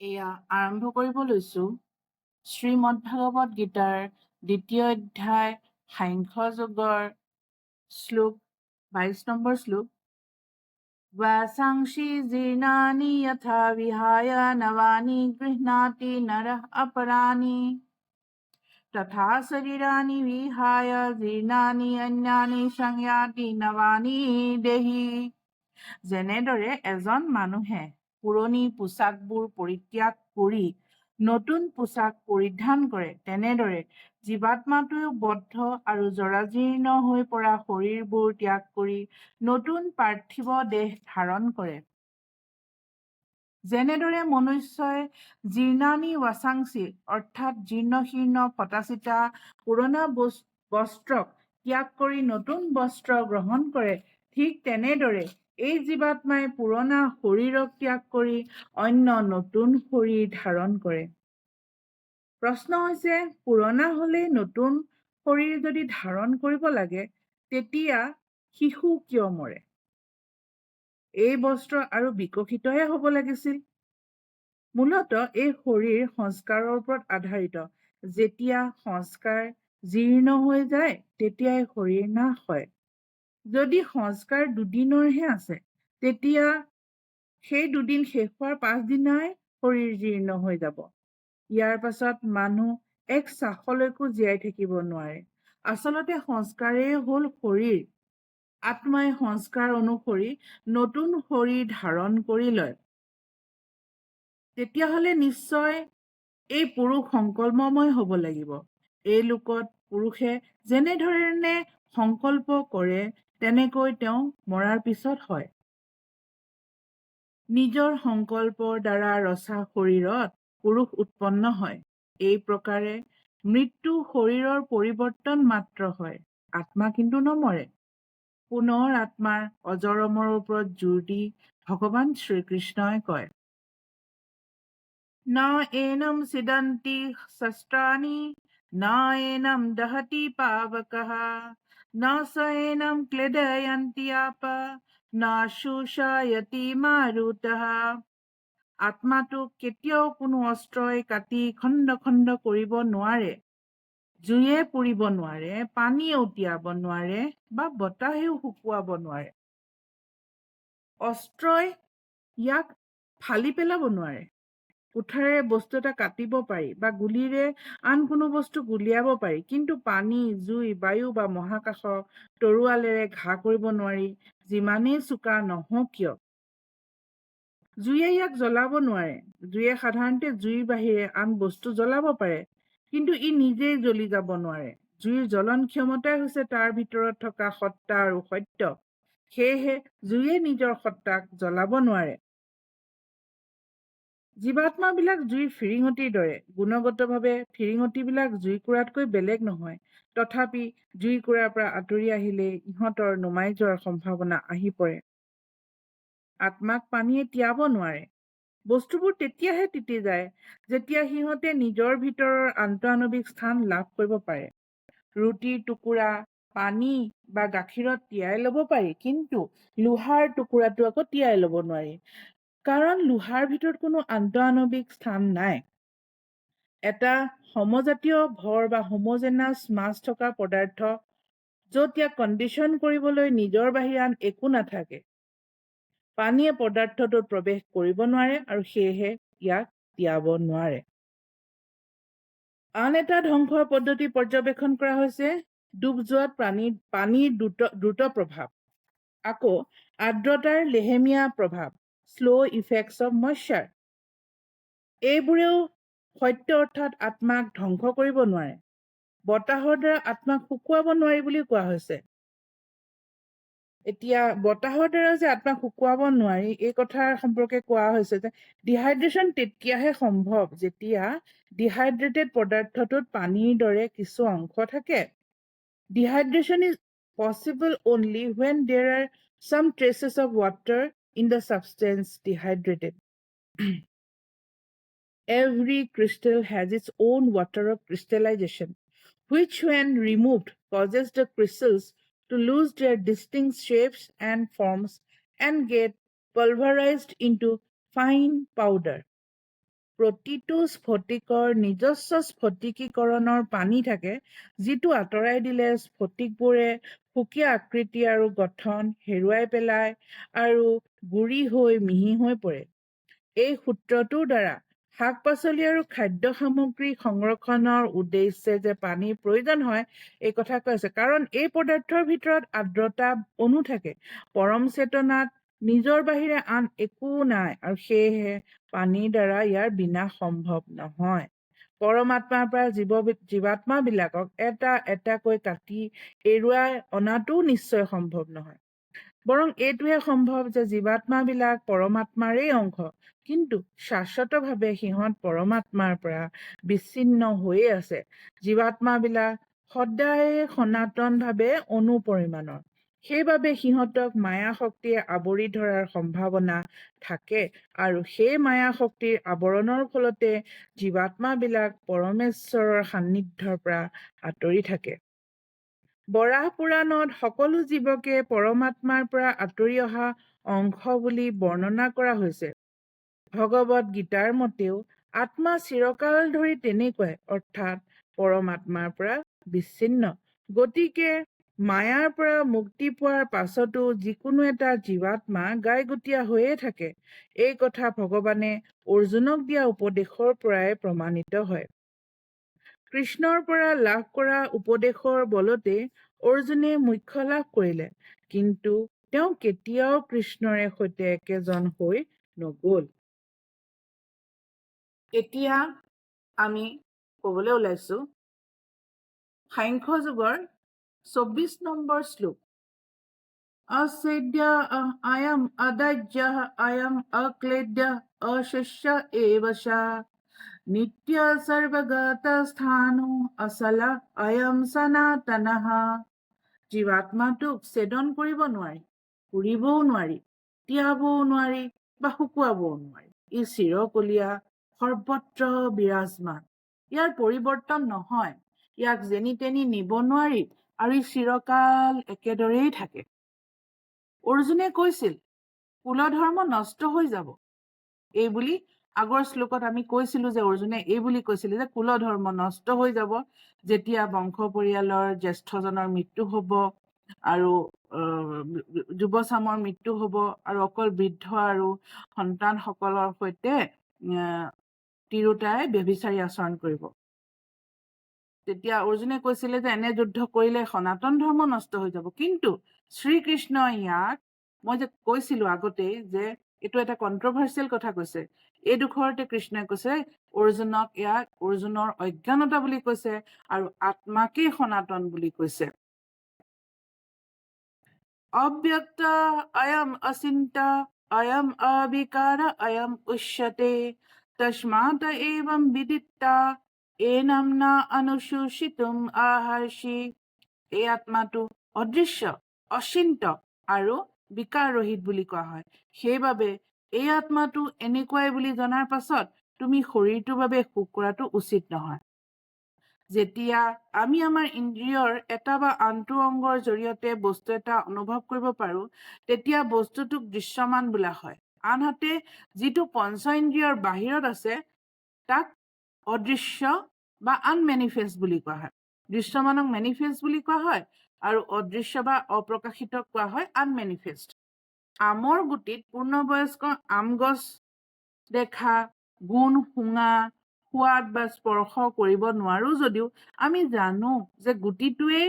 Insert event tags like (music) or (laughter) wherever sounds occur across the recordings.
এয়া আৰম্ভ কৰিব লৈছো। শ্ৰীমদ্ভাগৱত গীতাৰ দ্বিতীয় অধ্যায় সাংখ্য যোগৰ শ্লোক বাইশ নম্বৰ শ্লোক। বাসাংসি জীৰ্ণানি যথা বিহায় নৱানি গৃহ্ণাতি নৰঃ অপৰাণি তথা শৰীৰাণি বিহায় জীৰ্ণানি অন্যানি সংয়াতি নৱানি দেহি যেনেদৰে এজন মানুহে পুৰণি পোচাকবোৰ পৰিত্যাগ কৰি নতুন পোচাক পৰিধান কৰে। তেনেদৰে জীৱাত্মাটোৱেও বদ্ধ আৰু জৰাজীৰ্ণ হৈ পৰা শৰীৰবোৰ ত্যাগ কৰি নতুন পাৰ্থিৱ দেহ ধাৰণ কৰে। যেনেদৰে মনুষ্যই জীৰ্ণানি ৱাচাংচি অৰ্থাৎ জীৰ্ণ শীৰ্ণ ফটাচিটা পুৰণা বস্ত্ৰক ত্যাগ কৰি নতুন বস্ত্ৰ গ্ৰহণ কৰে ঠিক তেনেদৰে এই জীৱাত্মাই পুৰণা শৰীৰক ত্যাগ কৰি অন্য নতুন শৰীৰ ধাৰণ কৰে। প্ৰশ্ন হৈছে পুৰণা হলেই নতুন শৰীৰ যদি ধাৰণ কৰিব লাগে তেতিয়া শিশু কিয় মৰে? এই বস্ত্ৰ আৰু বিকশিতহে হ'ব লাগিছিল। মূলত এই শৰীৰ সংস্কাৰৰ ওপৰত আধাৰিত। যেতিয়া সংস্কাৰ জীৰ্ণ হৈ যায় তেতিয়াই শৰীৰ নাশ হয়। যদি সংস্কাৰ দুদিনৰহে আছে তেতিয়া সেই দুদিন শেষ হোৱাৰ পাছদিনাই শৰীৰ জীৰ্ণ হৈ যাব। ইয়াৰ পাছত মানুহ এক চাহলৈকো জীয়াই থাকিব নোৱাৰে। আচলতে সংস্কাৰেই হল শৰীৰ। আত্মাই সংস্কাৰ অনুসৰি নতুন শৰীৰ ধাৰণ কৰি লয়। তেতিয়াহলে নিশ্চয় এই পুৰুষ সংকল্পময় হব লাগিব। এই লোকত পুৰুষে যেনেধৰণে সংকল্প কৰে তেনেকৈ তেওঁ মৰাৰ পিছত হয়। নিজৰ সংকল্পৰ দ্বাৰা ৰচা শৰীৰত পুৰুষ উৎপন্ন হয়। এই প্ৰকাৰে মৃত্যু শৰীৰৰ পৰিৱৰ্তন মাত্ৰ হয় আত্মা কিন্তু নমৰে। পুনৰ আত্মাৰ অজৰমৰ ওপৰত জোৰ দি ভগৱান শ্ৰীকৃষ্ণই কয় ন এনম সিদন্তি শস্ত্ৰাণি ন এনম দহতি পাৱকः। न स एनं क्लेदयन्ति आप न শোষায়তি মাৰুতः আত্মাটোক কেতিয়াও কোনো অস্ত্ৰই কাটি খণ্ড খণ্ড কৰিব নোৱাৰে জুয়ে পুৰিব নোৱাৰে পানীয়ে উটিয়াব নোৱাৰে বা বতাহেও শুকুৱাব নোৱাৰে অস্ত্ৰই ইয়াক ফালি পেলাব নোৱাৰে কুঠাৰে বস্তু এটা কাটিব পাৰি বা গুলিৰে আন কোনো বস্তু গুলিয়াব পাৰি। কিন্তু পানী জুই বায়ু বা মহাকাশ তৰোৱালেৰে ঘা কৰিব নোৱাৰি যিমানেই চোকা নহওক কিয়? জুয়ে ইয়াক জ্বলাব নোৱাৰে। জুয়ে সাধাৰণতে জুইৰ বাহিৰে আন বস্তু জ্বলাব পাৰে কিন্তু ই নিজেই জ্বলি যাব নোৱাৰে। জুইৰ জ্বলন ক্ষমতাই হৈছে তাৰ ভিতৰত থকা সত্তা আৰু সত্য। সেয়েহে জুয়ে নিজৰ সত্তাক জ্বলাব নোৱাৰে। জীৱাত্মাবিলাক জুইৰ ফিৰিঙতিৰ দৰে। গুণগতভাৱে ফিৰিঙতিবিলাক জুইকুৰাতকৈ বেলেগ নহয়। তথাপি জুইকুৰাৰ পৰা আঁতৰি আহিলে ইহঁতৰ নুমাই যোৱাৰ সম্ভাৱনা আহি পৰে। আত্মাক পানীয়ে তিয়াব নোৱাৰে। বস্তুবোৰ তেতিয়াহে তিতি যায় যেতিয়া সিহঁতে নিজৰ ভিতৰৰ আন্তঃআণৱিক স্থান লাভ কৰিব পাৰে। ৰুটিৰ টুকুৰা পানী বা গাখীৰত তিয়াই ল'ব পাৰি কিন্তু লোহাৰ টুকুৰাটো আকৌ তিয়াই ল'ব নোৱাৰি। কাৰণ লোহাৰ ভিতৰত কোনো আন্তঃআণৱিক স্থান নাই। এটা সমজাতীয় ভৰ বা হোমজেনাছ মাছ থকা পদাৰ্থ য'ত ইয়াক কণ্ডিশ্যন কৰিবলৈ নিজৰ বাহিৰে আন একো নাথাকে। পানীয়ে পদাৰ্থটোত প্ৰৱেশ কৰিব নোৱাৰে আৰু সেয়েহে ইয়াক তিয়াব নোৱাৰে। আন এটা ধ্বংসৰ পদ্ধতি পৰ্যবেক্ষণ কৰা হৈছে ডুব যোৱাত প্ৰাণী পানীৰ দ্ৰুত দ্ৰুত প্ৰভাৱ। আকৌ আৰ্দ্ৰতাৰ লেহেমীয়া প্ৰভাৱ। শ্ল' ইফেক্টছ অফ মইশ্চাৰ এইবোৰেও সত্য অৰ্থাৎ আত্মাক ধ্বংস কৰিব নোৱাৰে। বতাহৰ দ্বাৰা আত্মাক শুকুৱাব নোৱাৰি বুলি কোৱা হৈছে। এতিয়া বতাহৰ দ্বাৰা যে আত্মাক শুকুৱাব নোৱাৰি এই কথাৰ সম্পৰ্কে কোৱা হৈছে যে ডিহাইড্ৰেশ্যন তেতিয়াহে সম্ভৱ যেতিয়া ডিহাইড্ৰেটেড পদাৰ্থটোত পানীৰ দৰে কিছু অংশ থাকে। Dehydration is possible only when there are some traces of water in the substance dehydrated. (clears throat) Every crystal has its own water of crystallization, which, when removed, causes the crystals to lose their distinct shapes and forms and get pulverized into fine powder. প্ৰতিটো স্ফটিকৰ নিজস্ব স্ফটিকীকৰণৰ পানী থাকে যিটো আঁতৰাই দিলে স্ফটিকবোৰে সুকীয়া আকৃতি আৰু গঠন হেৰুৱাই পেলায় আৰু গুৰি হৈ মিহি হৈ পৰে। এই সূত্ৰটোৰ দ্বাৰা শাক পাচলি আৰু খাদ্য সামগ্ৰী সংৰক্ষণৰ উদ্দেশ্যে যে পানীৰ প্ৰয়োজন হয় এই কথা কৈছে কাৰণ এই পদাৰ্থৰ ভিতৰত আৰ্দ্ৰতা অণু থাকে। পৰম চেতনাত নিজৰ বাহিৰে আন একো নাই আৰু সেয়েহে পানীৰ দ্বাৰা ইয়াৰ বিনাশ সম্ভৱ নহয়। পৰমাত্মাৰ পৰা জীৱ জীৱাত্মাবিলাকক এটা এটাকৈ কাটি এৰুৱাই অনাটোও নিশ্চয় সম্ভৱ নহয়। বৰং এইটোহে সম্ভৱ যে জীৱাত্মাবিলাক পৰমাত্মাৰেই অংশ। কিন্তু শাশ্বতভাৱে সিহঁত পৰমাত্মাৰ পৰা বিচ্ছিন্ন হৈয়ে আছে। জীৱাত্মাবিলাক সদায়ে সনাতনভাৱে অনুপৰিমাণৰ। সেইবাবে সিহঁতক মায়া শক্তিয়ে আৱৰি ধৰাৰ সম্ভাৱনা থাকে আৰু সেই মায়া শক্তিৰ আৱৰণৰ ফলতে জীৱাত্মাবিলাক পৰমেশ্বৰৰ সান্নিধ্যৰ পৰা আঁতৰি থাকে। বৰাহ পুৰাণত সকলো জীৱকে পৰমাত্মাৰ পৰা আঁতৰি অহা অংশ বুলি বৰ্ণনা কৰা হৈছে। ভগৱত গীতাৰ মতেও আত্মা চিৰকাল ধৰি তেনেকুৱাই অৰ্থাৎ পৰমাত্মাৰ পৰা বিচ্ছিন্ন। গতিকে মায়াৰ পৰা মুক্তি পোৱাৰ পাছতো যিকোনো এটা জীৱাত্মা গাইগুটীয়া হৈয়ে থাকে। এই কথা ভগৱানে অৰ্জুনক দিয়া উপদেশৰ পৰাই প্ৰমাণিত হয়। কৃষ্ণৰ পৰা লাভ কৰা উপদেশৰ বলতে অৰ্জুনে মুখ্য লাভ কৰিলে। কিন্তু তেওঁ কেতিয়াও কৃষ্ণৰে সৈতে একেজন হৈ নগল। এতিয়া আমি ক'বলৈ ওলাইছো সাংখ্য যুগৰ চৌবিশ নম্বৰ শ্লোক। অছেদ্য আয়ম অদাৰ্য আয়ম অক্লেদ্য অশিষ্য এৱচা সৰ্বগত স্থানো অচল অয়ম সনাতনঃ জীৱাত্মাটোক ছেদন কৰিব নোৱাৰি পুৰিবও নোৱাৰি তিয়াবও নোৱাৰি বা শুকুৱাবও নোৱাৰি ই চিৰকলীয়া সৰ্বত্ৰ বিৰাজমান ইয়াৰ পৰিৱৰ্তন নহয় ইয়াক যেনি তেনি নিব নোৱাৰি আৰু ই চিৰকাল একেদৰেই থাকে অৰ্জুনে কৈছিল কুলধৰ্ম নষ্ট হৈ যাব এই বুলি আগৰ শ্লোকত আমি কৈছিলো যে অৰ্জুনে এই বুলি কৈছিলে যে কুলধৰ্ম নষ্ট হৈ যাব যেতিয়া বংশ পৰিয়ালৰ জ্যেষ্ঠজনৰ মৃত্যু হব আৰু যুৱচামৰ মৃত্যু হব আৰু অকল বৃদ্ধ আৰু সন্তানসকলৰ সৈতে তিৰোতাই ব্যভিচাৰী আচৰণ কৰিব। তেতিয়া অৰ্জুনে কৈছিলে যে এনে যুদ্ধ কৰিলে সনাতন ধৰ্ম নষ্ট হৈ যাব। কিন্তু শ্ৰীকৃষ্ণই ইয়াক মই যে কৈছিলো আগতেই যে এইটো এটা কন্ট্ৰভাৰ্চিয়েল কথা কৈছে। এই দুখৰতে কৃষ্ণই কৈছে, অৰ্জুনক ইয়াক অৰ্জুনৰ অজ্ঞানতা বুলি কৈছে আৰু আত্মাকেই সনাতন বুলি কৈছে। অব্যক্ত অয়ম অচিন্ত, অয়ম অবিকাৰ, অয়ম উচ্যতে তস্মাত এवं বিদিত্তা, এনম না অনুশোষিতুম আহৰ্ষি। এই আত্মাটো অদৃশ্য, অচিন্ত আৰু বিকাৰ ৰহিত বুলি কোৱা হয়। সেইবাবে এই আত্মাটো এনেকুৱাই বুলি জনাৰ পাছত তুমি শৰীৰটোৰ বাবে শোক কৰাটো উচিত নহয়। যেতিয়া আমি আমাৰ ইন্দ্ৰিয়ৰ এটা বা আনটো অংগৰ জৰিয়তে বস্তু এটা অনুভৱ কৰিব পাৰো তেতিয়া বস্তুটোক দৃশ্যমান বোলা হয়। আনহাতে যিটো পঞ্চ ইন্দ্ৰিয়ৰ বাহিৰত আছে তাক অদৃশ্য বা আনমেনিফেষ্ট বুলি কোৱা হয়। দৃশ্যমানক মেনিফেষ্ট বুলি কোৱা হয়। আৰু অদৃশ্য বা অপ্ৰকাশিত কোৱা হয় আনমেনিফেষ্ট আমৰ গুটিত পূৰ্ণবয়স্ক আম গছ দেখা গুণ শুঙা সোৱাদ বা স্পৰ্শ কৰিব নোৱাৰো যদিও আমি জানো যে গুটিটোৱেই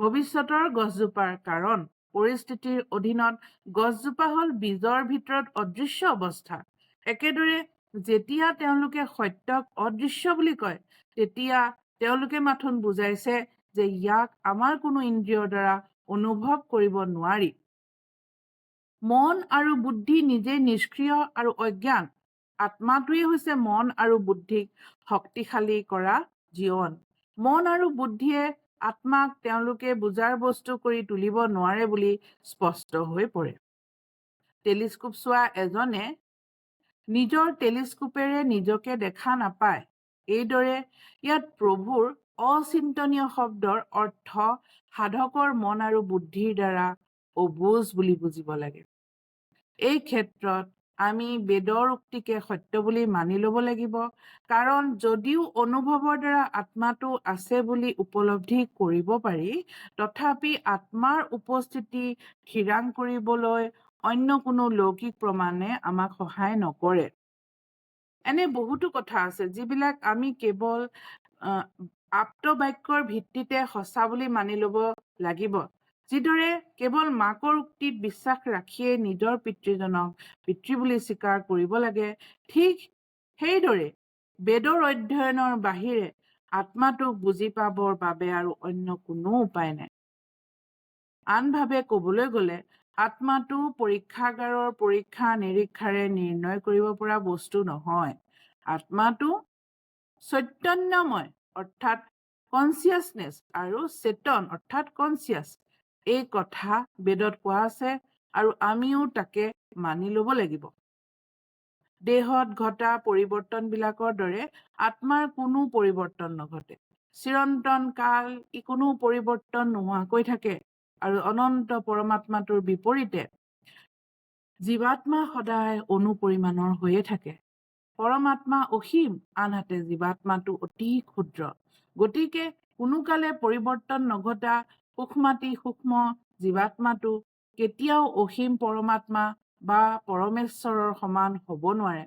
ভৱিষ্যতৰ গছজোপাৰ কাৰণ। পৰিস্থিতিৰ অধীনত গছজোপা হল বীজৰ ভিতৰত অদৃশ্য অৱস্থা। একেদৰে যেতিয়া তেওঁলোকে সত্যক অদৃশ্য বুলি কয় তেতিয়া তেওঁলোকে মাথোন বুজাইছে যে ইয়াক আমাৰ কোনো ইন্দ্ৰিয়ৰ দ্বাৰা অনুভৱ কৰিব নোৱাৰি। মন আৰু বুদ্ধি নিজে নিষ্ক্ৰিয় আৰু অজ্ঞান। আত্মাটোৱেই হৈছে মন আৰু বুদ্ধিক শক্তিশালী কৰা জীৱন। মন আৰু বুদ্ধিয়ে আত্মাক তেওঁলোকে বুজাৰ বস্তু কৰি তুলিব নোৱাৰে বুলি স্পষ্ট হৈ পৰে। টেলিস্কোপ চোৱা এজনে নিজৰ টেলিস্কোপেৰে নিজকে দেখা নাপায়। এইদৰে ইয়াত প্ৰভুৰ অচিন্তনীয় শব্দৰ অৰ্থ সাধকৰ মন আৰু বুদ্ধিৰ দ্বাৰা অবুজ বুলি বুজিব লাগে। এই ক্ষেত্ৰত আমি বেদৰ উক্তিকে সত্য বুলি মানি ল'ব লাগিব কাৰণ যদিও অনুভৱৰ দ্বাৰা আত্মাটো আছে বুলি উপলব্ধি কৰিব পাৰি তথাপি আত্মাৰ উপস্থিতি থিৰাং কৰিবলৈ অন্য কোনো লৌকিক প্ৰমাণে আমাক সহায় নকৰে। এনে বহুতো কথা আছে যিবিলাক আমি কেৱল আপ্তবাক্যৰ ভিত্তিতে সঁচা বুলি মানি ল'ব লাগিব। যিদৰে কেৱল মাকৰ উক্তিত বিশ্বাস ৰাখিয়ে নিজৰ পিতৃজনক পিতৃ বুলি স্বীকাৰ কৰিব লাগে ঠিক সেইদৰে বেদৰ অধ্যয়নৰ বাহিৰে আত্মাটোক বুজি পাবৰ বাবে আৰু অন্য কোনো উপায় নাই। আনভাৱে ক'বলৈ গ'লে আত্মাটো পৰীক্ষাগাৰৰ পৰীক্ষা নিৰীক্ষাৰে নিৰ্ণয় কৰিব পৰা বস্তু নহয়। আত্মাটো চৈতন্যময় অৰ্থাৎ কনচিয়াছনেছ আৰু চেতন অৰ্থাৎ কনচিয়াছ এই কথা বেদত কোৱা আছে আৰু আমিও তাকে মানি ল'ব লাগিব। দেহত ঘটা পৰিৱৰ্তনবিলাকৰ দৰে আত্মাৰ কোনো পৰিৱৰ্তন নঘটে। চিৰন্তন কাল ই কোনো পৰিৱৰ্তন নোহোৱাকৈ থাকে আৰু অনন্ত পৰমাত্মাটোৰ বিপৰীতে জীৱাত্মা সদায় অনুপৰিমাণৰ হৈয়ে থাকে। পৰমাত্মা অসীম আনহাতে জীৱাত্মাটো অতি ক্ষুদ্ৰ। গতিকে কোনো কালে পৰিৱৰ্তন নঘটা সূক্ষ্মাতি সূক্ষ্ম জীৱাত্মাটো কেতিয়াও অসীম পৰমাত্মা বা পৰমেশ্বৰৰ সমান হ'ব নোৱাৰে।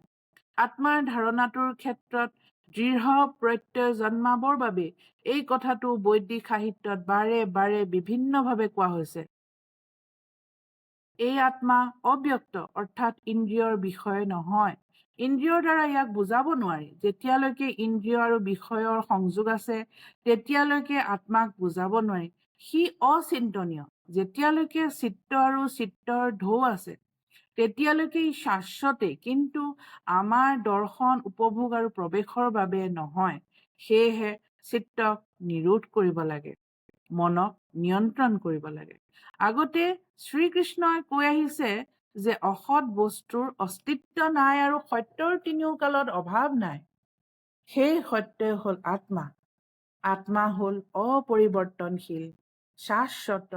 আত্মাৰ ধাৰণাটোৰ ক্ষেত্ৰত দৃঢ় প্ৰত্যয় জন্মাবৰ বাবে এই কথাটো বৈদিক সাহিত্যত বাৰে বাৰে বিভিন্নভাৱে কোৱা হৈছে। এই আত্মা অব্যক্ত অৰ্থাৎ ইন্দ্ৰিয়ৰ বিষয় নহয়। ইন্দ্ৰিয়ৰ দ্বাৰা ইয়াক বুজাব নোৱাৰি। যেতিয়ালৈকে ইন্দ্ৰিয় আৰু বিষয়ৰ সংযোগ আছে তেতিয়ালৈকে আত্মাক বুজাব নোৱাৰি। সি অচিন্তনীয়। যেতিয়ালৈকে চিত্ত আৰু চিত্তৰ ঢৌ আছে তেতিয়ালৈকে ই শাশ্বতেই কিন্তু আমাৰ দৰ্শন উপভোগ আৰু প্ৰৱেশৰ বাবে নহয়। সেয়েহে চিত্তক নিৰোধ কৰিব লাগে মনক নিয়ন্ত্ৰণ কৰিব লাগে। আগতে শ্ৰীকৃষ্ণই কৈ আহিছে যে অসৎ বস্তুৰ অস্তিত্ব নাই আৰু সত্যৰ তিনিও কালত অভাৱ নাই। সেই সত্যই হ'ল আত্মা। আত্মা হ'ল অপৰিৱৰ্তনশীল শাশ্বত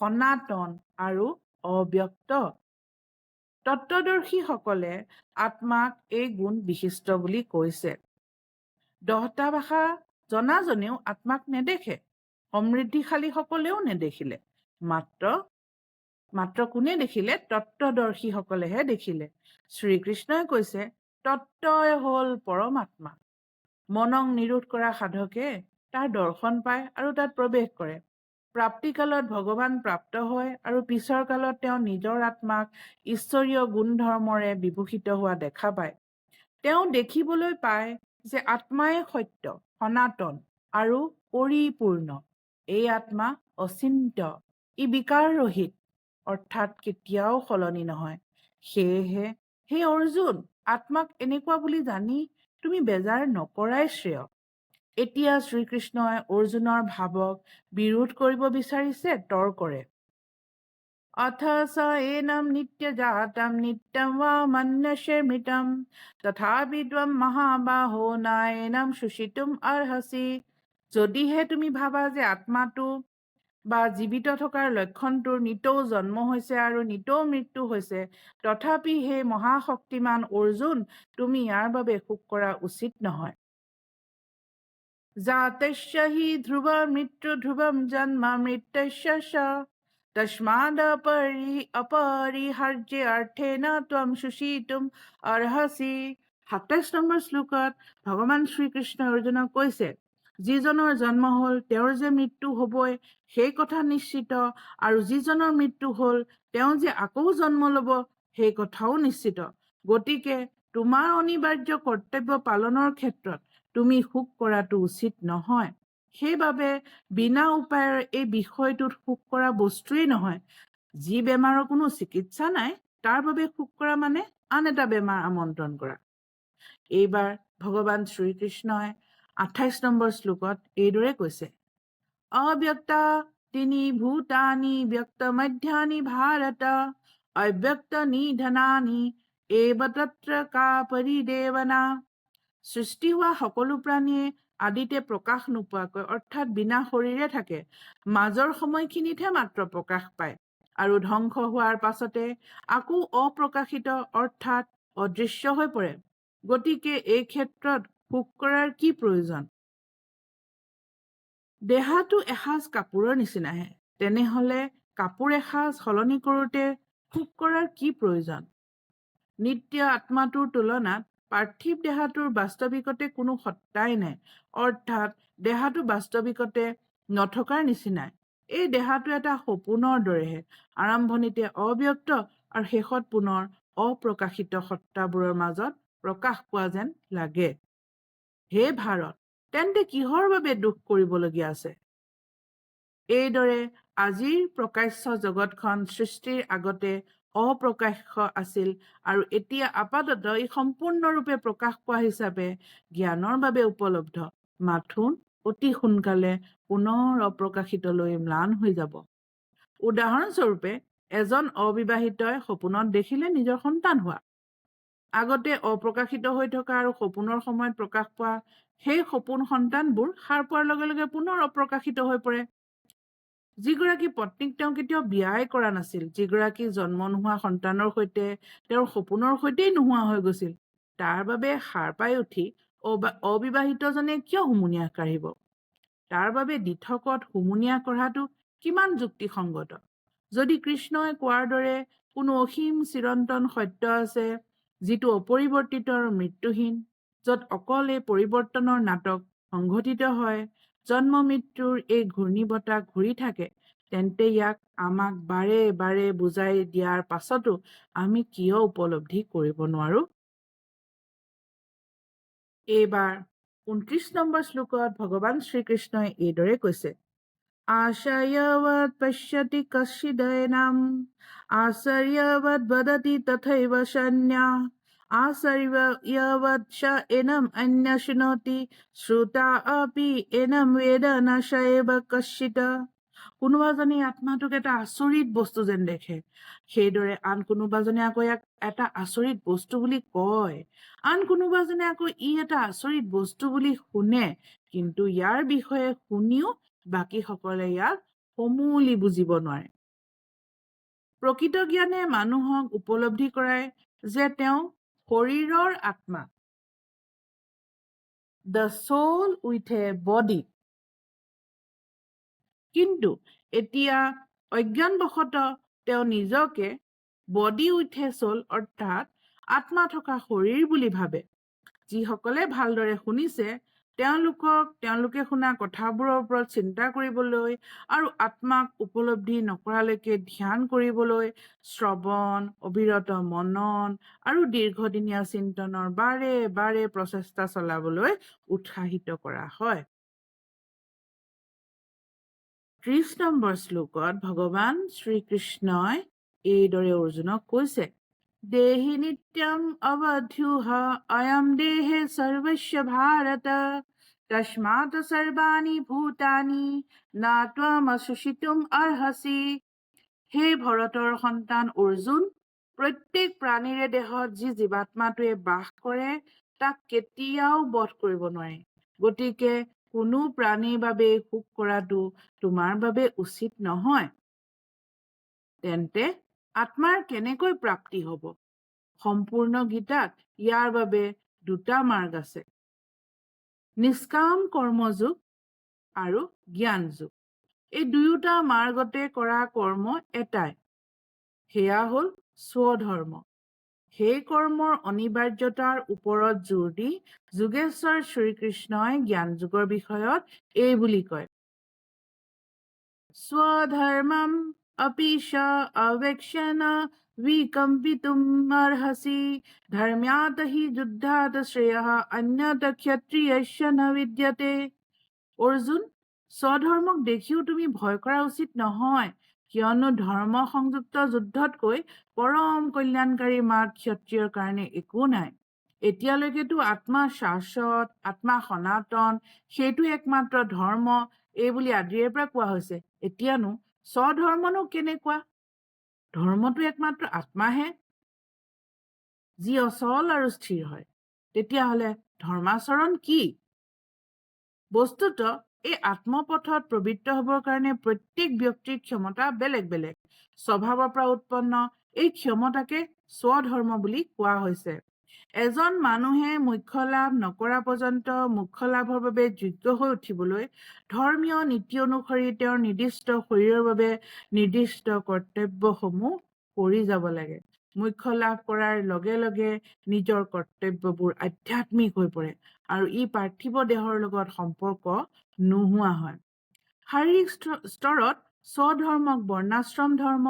সনাতন আৰু অব্যক্ত। তত্বদৰ্শীসকলে আত্মাক এই গুণ বিশিষ্ট বুলি কৈছে। দহটা ভাষা জনাজনেও আত্মাক নেদেখে সমৃদ্ধিশালীসকলেও নেদেখিলে। মাত্ৰ মাত্ৰ কোনে দেখিলে তত্বদৰ্শীসকলেহে দেখিলে? শ্ৰীকৃষ্ণই কৈছে তত্বই হ'ল পৰমাত্মা। মনক নিৰোধ কৰা সাধকে তাৰ দৰ্শন পায় আৰু তাত প্ৰৱেশ কৰে। প্ৰাপ্তিকালত ভগৱান প্ৰাপ্ত হয় আৰু পিছৰ কালত তেওঁ নিজৰ আত্মাক ঈশ্বৰীয় গুণধৰ্মৰে বিভূষিত হোৱা দেখা পায়। তেওঁ দেখিবলৈ পায় যে আত্মাই সত্য সনাতন আৰু পৰিপূৰ্ণ। এই আত্মা অচিন্ত ই বিকাৰৰহিত। অৰ্থাৎ কেতিয়াও সলনি নহয়। সেয়েহে হে অৰ্জুন আত্মাক এনেকুৱা বুলি জানি তুমি বেজাৰ নকৰাই শ্ৰেয়। এতিয়া শ্ৰীকৃষ্ণই অৰ্জুনৰ ভাৱক বিৰোধ কৰিব বিচাৰিছে তৰ্কৰে অথ চ এনম নিত্য জাতম নিত্যম বা মন্যসে মৃতম তথাপি ত্বম মহাবাহো নাইনম শুচিতম অৰ্হসি। যদিহে তুমি ভাবা যে আত্মাটো বা জীৱিত থকাৰ লক্ষণটোৰ নিতৌ জন্ম হৈছে আৰু নিতৌ মৃত্যু হৈছে। তথাপি সেই মহাশক্তিমান অৰ্জুন তুমি ইয়াৰ বাবে শোক কৰা উচিত নহয়। জাতি ধ্ৰুৱ মৃত্যু ধ্ৰুৱম জন্ম মৃত্যস্য অপৰিহাৰ্য অৰ্থে ন তম অৰ্হসি। সাতাইছ নম্বৰ শ্লোকত ভগৱান শ্ৰীকৃষ্ণ অৰ্জুনক কৈছে যিজনৰ জন্ম হ'ল তেওঁৰ যে মৃত্যু হ'বই সেই কথা নিশ্চিত। আৰু যিজনৰ মৃত্যু হ'ল তেওঁ যে আকৌ জন্ম ল'ব সেই কথাও নিশ্চিত। গতিকে তোমাৰ অনিবাৰ্য কৰ্তব্য পালনৰ ক্ষেত্ৰত তুমি সুখ কৰাটো উচিত নহয়। সেইবাবে বিনা উপায়েৰে এই বিষয়টোত সুখ কৰা বস্তুৱেই নহয়। যি বেমাৰৰ কোনো চিকিৎসা নাই তাৰ বাবে সুখ কৰা মানে আন এটা বেমাৰ আমন্ত্ৰণ কৰা। এইবাৰ ভগৱান শ্ৰীকৃষ্ণই আঠাইছ নম্বৰ শ্লোকত এইদৰে কৈছে। তিনি ভূতানি ব্যক্ত মধ্যানি ভাৰত অব্যক্ত নিধনানি এব তত্ৰ কা পৰিদেৱনা সৃষ্টি হোৱা সকলো প্ৰাণীয়ে আদিতে প্ৰকাশ নোপোৱাকৈ অৰ্থাৎ বিনা শৰীৰে থাকে মাজৰ সময়খিনিতহে মাত্ৰ প্ৰকাশ পায় আৰু ধ্বংস হোৱাৰ পাছতে আকৌ অপ্ৰকাশিত অৰ্থাৎ অদৃশ্য হৈ পৰে। গতিকে এই ক্ষেত্ৰত শোক কৰাৰ কি প্ৰয়োজন? দেহাটো এসাঁজ কাপোৰৰ নিচিনাহে। তেনেহলে কাপোৰ এসাঁজ সলনি কৰোঁতে শোক কৰাৰ কি প্ৰয়োজন? নিত্য আত্মাটোৰ তুলনাত পাৰ্থিৱ দেহাটোৰ বাস্তৱিকতে কোনো সত্তাই নাই অৰ্থাৎ দেহাটো বাস্তৱিকতে নথকাৰ নিচিনাই। এই দেহাটো এটা সপোনৰ দৰেহে আৰম্ভণিতে অব্যক্ত আৰু শেষত পুনৰ অপ্ৰকাশিত সত্তাবোৰৰ মাজত প্ৰকাশ পোৱা যেন লাগে। হে ভাৰত! তেন্তে কিহৰ বাবে দুখ কৰিবলগীয়া আছে? এইদৰে আজিৰ প্ৰকাশ্য জগতখন সৃষ্টিৰ আগতে অপ্ৰকাশ্য আছিল আৰু এতিয়া আপাতত ই সম্পূৰ্ণৰূপে প্ৰকাশ পোৱা হিচাপে জ্ঞানৰ বাবে উপলব্ধ। মাথোন অতি সোনকালে পুনৰ অপ্ৰকাশিতলৈ ম্লান হৈ যাব। উদাহৰণস্বৰূপে এজন অবিবাহিতই সপোনত দেখিলে নিজৰ সন্তান হোৱা। আগতে অপ্ৰকাশিত হৈ থকা আৰু সপোনৰ সময়ত প্ৰকাশ পোৱা সেই সপোন সন্তানবোৰ সাৰ পোৱাৰ লগে লগে পুনৰ অপ্ৰকাশিত হৈ পৰে। যিগৰাকী পত্নীক তেওঁ কেতিয়াও বিয়াই কৰা নাছিল যিগৰাকী জন্ম নোহোৱা সন্তানৰ সৈতে তেওঁৰ সপোনৰ সৈতেই নোহোৱা হৈ গৈছিল তাৰ বাবে সাৰ পাই উঠি অবিবাহিতজনে কিয় হুমুনিয়াহ কাঢ়িব? তাৰ বাবে দিঠকত হুমুনিয়া কঢ়াটো কিমান যুক্তিসংগত? যদি কৃষ্ণই কোৱাৰ দৰে কোনো অসীম চিৰন্তন সত্য আছে যিটো অপৰিৱৰ্তিত আৰু মৃত্যুহীন য'ত অকল এই পৰিৱৰ্তনৰ নাটক সংঘটিত হয় জন্ম মৃত্যুৰ এই ঘূৰ্ণী বতাহ ঘূৰি থাকে তেন্তে ইয়াক আমাক বাৰে বাৰে বুজাই দিয়াৰ পাছতো আমি কিয় উপলব্ধি কৰিব নোৱাৰো? এইবাৰ ঊনত্ৰিশ নম্বৰ শ্লোকত ভগৱান শ্ৰীকৃষ্ণই এইদৰে কৈছে আশায়ৱৎ পশ্যতি কশ্চিদয়নাম আশ্চৰ্যৱৎ বদতি তথৈৱ সন্ন্যা এনম অন্য শৃণোতি শ্ৰুতা আপি এনম বেদ ন শৈৱ কশ্চিত কোনোবাজনে আত্মাটোক এটা আচৰিত বস্তু যেন দেখে। সেইদৰে আন কোনোবাজনে আকৌ ইয়াক এটা আচৰিত বস্তু বুলি কয়। আন কোনোবাজনে আকৌ ই এটা আচৰিত বস্তু বুলি শুনে। কিন্তু ইয়াৰ বিষয়ে শুনিও বাকীসকলে ইয়াক সমূলি বুজিব নোৱাৰে। প্ৰকৃত জ্ঞানে মানুহক উপলব্ধি কৰায় যে তেওঁ শৰীৰৰ আত্মা। The soul with a body কিন্তু এতিয়া অজ্ঞানবশতঃ তেওঁ নিজকে বডি উইথে চল অৰ্থাৎ আত্মা থকা শৰীৰ বুলি ভাবে। যিসকলে ভালদৰে শুনিছে তেওঁলোকক তেওঁলোকে শুনা কথাবোৰৰ ওপৰত চিন্তা কৰিবলৈ আৰু আত্মাক উপলব্ধি নকৰালৈকে ধ্যান কৰিবলৈ শ্ৰৱণ অবিৰত মনন আৰু দীৰ্ঘদিনীয়া চিন্তনৰ বাৰে বাৰে প্ৰচেষ্টা চলাবলৈ উৎসাহিত কৰা হয়। ত্ৰিশ নম্বৰ শ্লোকত ভগৱান শ্ৰীকৃষ্ণই এইদৰে অৰ্জুনক কৈছে দেহি নিত্যম অৱধ্য অয়ম দেহে সৰ্বস্ব ভাৰত তস্মাত সৰ্বাণী ভূতানি না ত্বমশুষিতুম অৰ্হসি হে ভৰতৰ সন্তান অৰ্জুন প্ৰত্যেক প্ৰাণীৰে দেহত যি জীৱাত্মাটোৱে বাস কৰে তাক কেতিয়াও বধ কৰিব নোৱাৰে। গতিকে কোনো প্ৰাণীৰ বাবে সুখ কৰাটো তোমাৰ বাবে উচিত নহয়। তেন্তে আত্মাৰ কেনেকৈ প্ৰাপ্তি হব? সম্পূৰ্ণ গীতাত ইয়াৰ বাবে দুটা মাৰ্গ আছে। নিষ্কাম কৰ্মযোগ আৰু জ্ঞান যোগ এই দুয়োটা মাৰ্গতে কৰা কৰ্ম এটাই। সেয়া হ'ল স্বধৰ্ম। সেই কৰ্মৰ অনিবাৰ্যতাৰ ওপৰত জোৰ দি যোগেশ্বৰ শ্ৰীকৃষ্ণই জ্ঞান যুগৰ বিষয়ত এই বুলি কয়। স্বধৰ্মম অপিশ অৱেক্ষণ বিকম্পিতুম অৰ্হসি ধৰ্ম্যাত হি যুদ্ধাত শ্ৰেয় অন্যত ক্ষত্ৰিয়স্য ন বিদ্যতে অৰ্জুন স্বধৰ্মক দেখিও তুমি ভয় কৰা উচিত নহয় কিয়নো ধৰ্ম সংযুক্ত যুদ্ধতকৈ পৰম কল্যাণকাৰী মাৰ্গ ক্ষত্ৰিয়ৰ কাৰণে একো নাই। এতিয়ালৈকেতো আত্মা শাশ্বত আত্মা সনাতন সেইটো একমাত্ৰ ধৰ্ম এই বুলি আদিৰে পৰা কোৱা হৈছে এতিয়ানো স্বধৰ্মনো কেনেকুৱা? ধৰ্মটো একমাত্ৰ আত্মাহে। যি অচল আৰু স্থিৰ হয় তেতিয়াহলে ধৰ্মাচৰণ কি? বস্তুত এই আত্মপথত প্ৰবৃত্ত হ'বৰ কাৰণে প্ৰত্যেক ব্যক্তিৰ ক্ষমতা বেলেগ বেলেগ। স্বভাৱৰ পৰা উৎপন্ন এই ক্ষমতাকে স্বধৰ্ম বুলি কোৱা হৈছে। এজন মানুহে মুখ্য লাভ নকৰা পৰ্যন্ত মুখ্য লাভৰ বাবে যোগ্য হৈ উঠিবলৈ ধৰ্মীয় নীতি অনুসৰি তেওঁৰ নিৰ্দিষ্ট শৰীৰৰ বাবে নিৰ্দিষ্ট কৰ্তব্যসমূহ কৰি যাব লাগে। মুখ্য লাভ কৰাৰ লগে লগে নিজৰ কৰ্তব্যবোৰ আধ্যাত্মিক হৈ পৰে আৰু ই পাৰ্থিৱ দেহৰ লগত সম্পৰ্ক নোহোৱা হয়। শাৰীৰিক স্ত- স্তৰত স্বধৰ্মক বৰ্ণাশ্ৰম ধৰ্ম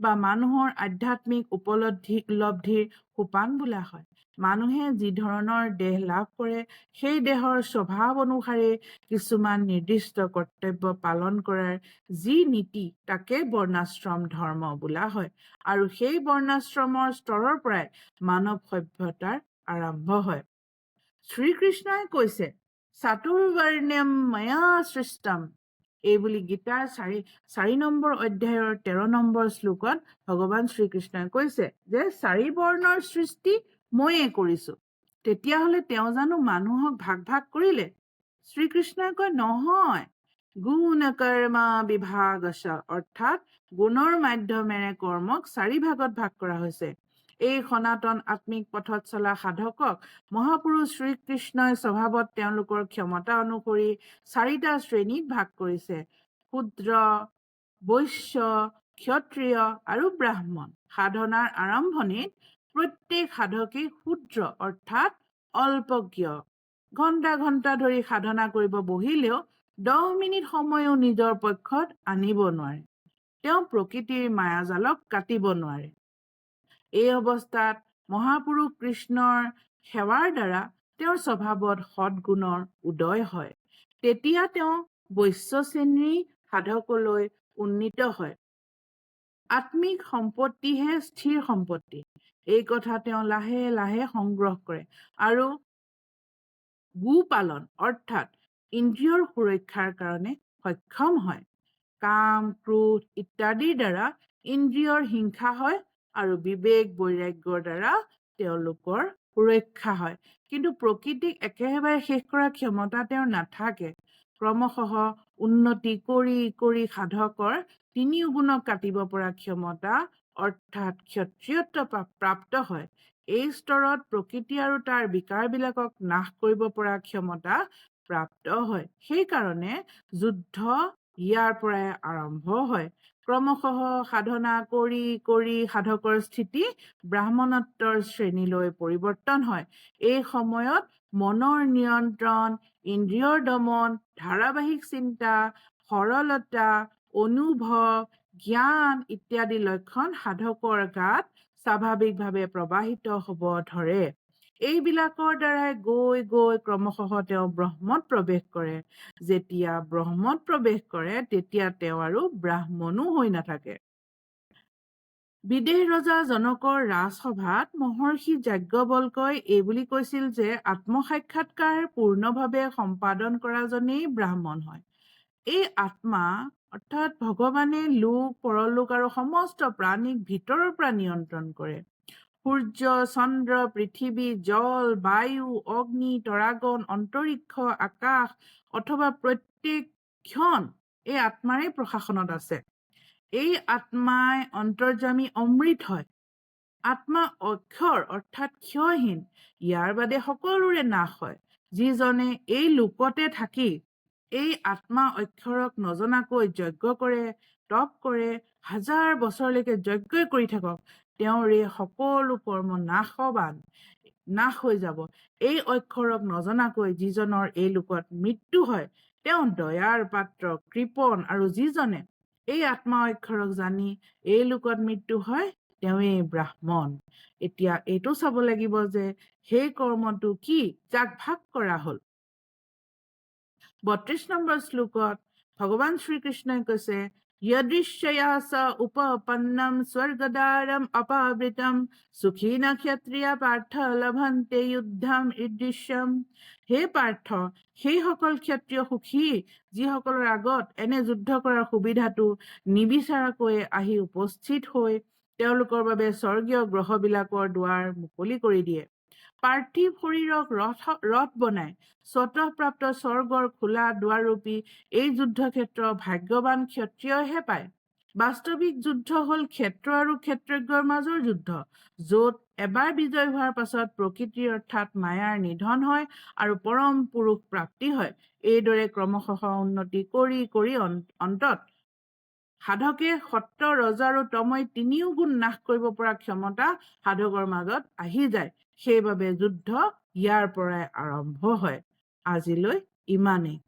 বা মানুহৰ আধ্যাত্মিক উপলব্ধি উপলব্ধিৰ সোপান বোলা হয়। মানুহে যি ধৰণৰ দেহ লাভ কৰে সেই দেহৰ স্বভাৱ অনুসাৰে কিছুমান নিৰ্দিষ্ট কৰ্তব্য পালন কৰাৰ যি নীতি তাকে বৰ্ণাশ্ৰম ধৰ্ম বোলা হয়। আৰু সেই বৰ্ণাশ্ৰমৰ স্তৰৰ পৰাই মানৱ সভ্যতাৰ আৰম্ভ হয়। শ্ৰীকৃষ্ণই কৈছে চাতুৰ্বৰ্ণ্যম ময়া সৃষ্টম এই বুলি গীতাৰ চাৰি চাৰি নম্বৰ অধ্যায়ৰ তেৰ নম্বৰ শ্লোকত ভগৱান শ্ৰীকৃষ্ণই কৈছে যে চাৰি বৰ্ণৰ সৃষ্টি ময়ে কৰিছো। তেতিয়াহলে তেওঁ জানো মানুহক ভাগ ভাগ কৰিলে? শ্ৰীকৃষ্ণই কয় নহয়। গুণ কৰ্মা বিভাগছ অৰ্থাৎ গুণৰ মাধ্যমেৰে কৰ্মক চাৰি ভাগত ভাগ কৰা হৈছে। এই সনাতন আত্মিক পথত চলা সাধকক মহাপুৰুষ শ্ৰীকৃষ্ণই স্বভাৱত তেওঁলোকৰ ক্ষমতা অনুসৰি চাৰিটা শ্ৰেণীত ভাগ কৰিছে। শূদ্ৰ বৈশ্য ক্ষত্ৰিয় আৰু ব্ৰাহ্মণ। সাধনাৰ আৰম্ভণিত প্ৰত্যেক সাধকেই শূদ্ৰ অৰ্থাৎ অল্পজ্ঞ। ঘণ্টা ঘণ্টা ধৰি সাধনা কৰিব বহিলেও দহ মিনিট সময়ো নিজৰ পক্ষত আনিব নোৱাৰে। তেওঁ প্ৰকৃতিৰ মায়াজালক কাটিব নোৱাৰে। এই অৱস্থাত মহাপুৰুষ কৃষ্ণৰ সেৱাৰ দ্বাৰা তেওঁৰ স্বভাৱত সৎগুণৰ উদয় হয়। তেতিয়া তেওঁ বৈশ্য শ্ৰেণীৰ সাধকলৈ উন্নীত হয়। আত্মিক সম্পত্তিহে স্থিৰ সম্পত্তি। এই কথা তেওঁ লাহে লাহে সংগ্ৰহ কৰে। আৰু গোপালন অৰ্থাৎ ইন্দ্ৰিয়ৰ সুৰক্ষাৰ কাৰণে সক্ষম হয়। কাম ক্ৰোধ ইত্যাদিৰ দ্বাৰা ইন্দ্ৰিয়ৰ হিংসা হয় আৰু বিবেক বৈৰাগ্যৰ দ্বাৰা তেওঁলোকৰ সুৰক্ষা হয়। কিন্তু প্ৰকৃতিক একেবাৰে শেষ কৰাৰ ক্ষমতা তেওঁৰ নাথাকে। ক্ৰমশঃ উন্নতি কৰি কৰি সাধকৰ তিনিও গুণক কাটিব পৰা ক্ষমতা অৰ্থাৎ ক্ষত্ৰিয়ত্ব প্ৰা- প্ৰাপ্ত হয়। এই স্তৰত প্ৰকৃতি আৰু তাৰ বিকাৰবিলাকক নাশ কৰিব পৰা ক্ষমতা প্ৰাপ্ত হয়। সেইকাৰণে যুদ্ধ ইয়াৰ পৰাই আৰম্ভ হয়। ক্ৰমশঃ সাধনা কৰি কৰি সাধকৰ স্থিতি ব্ৰাহ্মণত্বৰ শ্ৰেণীলৈ পৰিৱৰ্তন হয়। এই সময়ত মনৰ নিয়ন্ত্ৰণ ইন্দ্ৰিয়ৰ দমন ধাৰাবাহিক চিন্তা সৰলতা অনুভৱ জ্ঞান ইত্যাদি লক্ষণ সাধকৰ গাত স্বাভাৱিকভাৱে প্ৰবাহিত হ'ব ধৰে। এইবিলাকৰ দ্বাৰাই গৈ গৈ ক্ৰমশঃ তেওঁ ব্ৰহ্মত প্ৰৱেশ কৰে। যেতিয়া ব্ৰহ্মত প্ৰৱেশ কৰে তেতিয়া তেওঁ আৰু ব্ৰাহ্মণো হৈ নাথাকে। বিদেহ ৰজা জনকৰ ৰাজসভাত মহৰ্ষি এই বুলি কৈছিল যে আত্মসাক্ষাৎকাৰ পূৰ্ণভাৱে সম্পাদন কৰাজনেই ব্ৰাহ্মণ হয়। এই আত্মা অৰ্থাৎ ভগৱানে লোক পৰলোক আৰু সমস্ত প্ৰাণীক ভিতৰৰ পৰা নিয়ন্ত্ৰণ কৰে। সূৰ্য চন্দ্ৰ পৃথিৱী জল বায়ু অগ্নি তৰাগন অন্তৰিক্ষ আকাশ অথবা প্ৰত্যেক ক্ষণ এই আত্মাৰে প্ৰশাসনত আছে। এই আত্মাই অন্তৰ্যামী অমৃত হয়। আত্মা অক্ষৰ অৰ্থাৎ ক্ষয়হীন ইয়াৰ বাদে সকলোৰে নাশ হয়। যিজনে এই লোকতে থাকি এই আত্মা অক্ষৰক নজনাকৈ যজ্ঞ কৰে তপ কৰে হাজাৰ বছৰলৈকে যজ্ঞই কৰি থাকক। তেওঁৰ এই সকলো কৰ্ম নাশবান নাশ হৈ যাব। এই অক্ষৰক নজনাকৈ যিজনৰ এই লোকত মৃত্যু হয় তেওঁ দয়াৰ পাত্ৰ কৃপণ আৰু যিজনে এই আত্মা অক্ষৰক জানি এই লোকত মৃত্যু হয় তেওঁৱেই ব্ৰাহ্মণ। এতিয়া এইটো চাব লাগিব যে সেই কৰ্মটো কি যাক ভাগ কৰা হল। বত্ৰিশ নম্বৰ শ্লোকত ভগৱান শ্ৰীকৃষ্ণই কৈছে য়দৃশ্যয়া উপপন্নম স্বৰ্গদাৰম অপাবৃতম সুখীন ক্ষত্ৰিয়া পাৰ্থ লভন্তে যুদ্ধম ঈদৃশ্যম হে পাৰ্থ সেইসকল ক্ষত্ৰিয় সুখী যিসকলৰ আগত এনে যুদ্ধ কৰাৰ সুবিধাটো নিবিচাৰাকৈ আহি উপস্থিত হৈ তেওঁলোকৰ বাবে স্বৰ্গীয় গ্ৰহবিলাকৰ দুৱাৰ মুকলি কৰি দিয়ে। পাৰ্থিৱ শৰীৰক ৰথ ৰথ বনাই স্বতঃপ্ৰাপ্ত স্বৰ্গৰ খোলা দুৱাৰৰূপী এই যুদ্ধক্ষেত্ৰ ভাগ্যৱান ক্ষত্ৰিয়ইহে পায়। বাস্তৱিক যুদ্ধ হ'ল ক্ষেত্ৰ আৰু ক্ষেত্ৰজ্ঞৰ মাজৰ যুদ্ধ য'ত এবাৰ বিজয় হোৱাৰ পাছত প্ৰকৃতিৰ অৰ্থাৎ মায়াৰ নিধন হয় আৰু পৰম পুৰুষ প্ৰাপ্তি হয়। এইদৰে ক্ৰমশঃ উন্নতি কৰি কৰি অন্তত সাধকে সত্য ৰজ আৰু তময় তিনিও গুণ নাশ কৰিব পৰা ক্ষমতা সাধকৰ মাজত আহি যায়। সেইবাবে যুদ্ধ ইয়াৰ পৰাই আৰম্ভ হয়। আজিলৈ ইমানেই।